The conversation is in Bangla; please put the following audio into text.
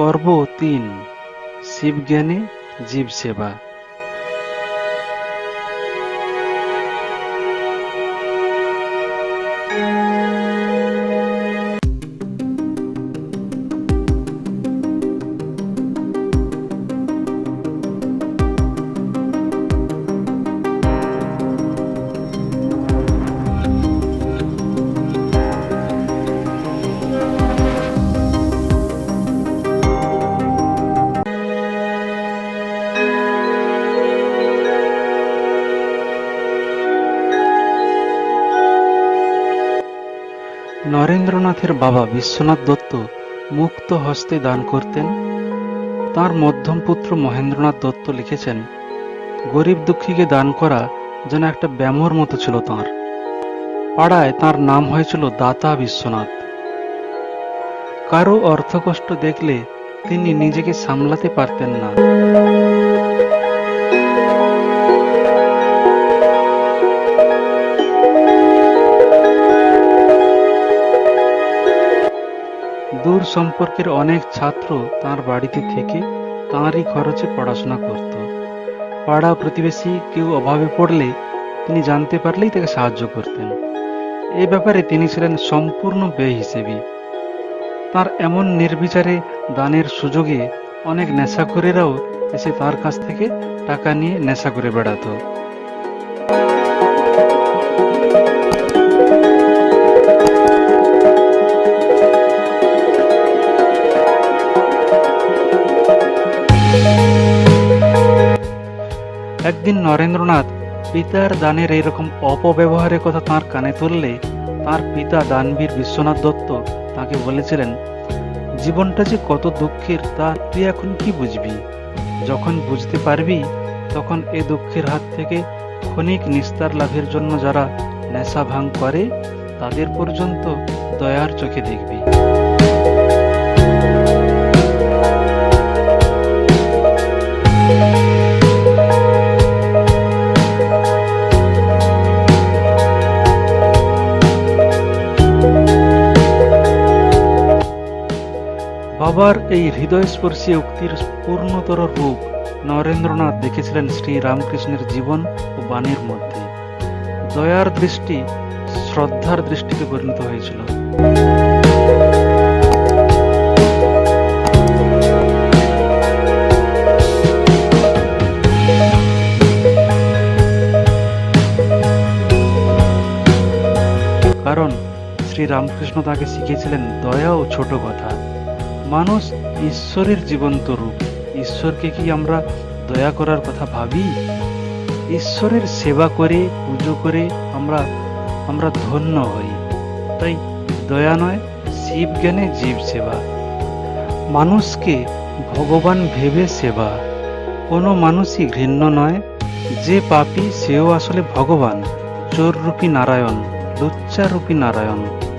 পর্ব তিন শিবজ্ঞানে জীব নরেন্দ্রনাথের বাবা বিশ্বনাথ দত্ত মুক্ত হস্তে দান করতেন। তার মধ্যম পুত্র মহেন্দ্রনাথ দত্ত লিখেছেন, গরিব দুঃখীকে দান করা যেন একটা ব্যামোর মতো ছিল তাঁর। পাড়ায় তার নাম হয়েছিল দাতা বিশ্বনাথ। কারও অর্থকষ্ট দেখলে তিনি নিজেকে সামলাতে পারতেন না। দূর সম্পর্কের অনেক ছাত্র তার বাড়িতে থেকে তাঁরই খরচে পড়াশোনা করত। পাড়া প্রতিবেশী কেউ অভাবে পড়লে তিনি জানতে পারলেই তাকে সাহায্য করতেন। এ ব্যাপারে তিনি ছিলেন সম্পূর্ণ বেহিসেবী। তার এমন নির্বিচারে দানের সুযোগে অনেক নেশাখোরেরাও এসে তার কাছ থেকে টাকা নিয়ে নেশা করে বেড়াতো। একদিন নরেন্দ্রনাথ পিতার দানের এইরকম অপব্যবহারের কথা তার কানে তুললে তার পিতা দানবীর বিশ্বনাথ দত্ত তাকে বলেছিলেন, জীবনটা যে কত দুঃখের তা তুই এখন কি বুঝবি? যখন বুঝতে পারবি, তখন এ দুঃখের হাত থেকে ক্ষণিক নিস্তার লাভের জন্য যারা নেশা ভাঙ করে, তাদের পর্যন্ত দয়ার চোখে দেখবি। বাবার এই হৃদয়স্পর্শী উক্তির পূর্ণতর রূপ নরেন্দ্রনাথ দেখেছিলেন শ্রী রামকৃষ্ণের জীবন ও বাণীর মধ্যে। দয়ার দৃষ্টি শ্রদ্ধার দৃষ্টিতে পরিণত হয়েছিল। কারণ শ্রী রামকৃষ্ণ তাকে শিখিয়েছিলেন দয়া ও ছোট কথা। মানুষ ঈশ্বরের জীবন্ত রূপ। ঈশ্বরকে কি আমরা দয়া করার কথা ভাবি? ঈশ্বরের সেবা করে, পুজো করে আমরা আমরা ধন্য হই। তাই দয়া নয়, শিব জ্ঞানে জীব সেবা। মানুষকে ভগবান ভেবে সেবা। কোনো মানুষই ঘৃণ্য নয়, যে পাপী সেও আসলে ভগবান। চোর রূপী নারায়ণ লুচ্চা রূপী নারায়ণ।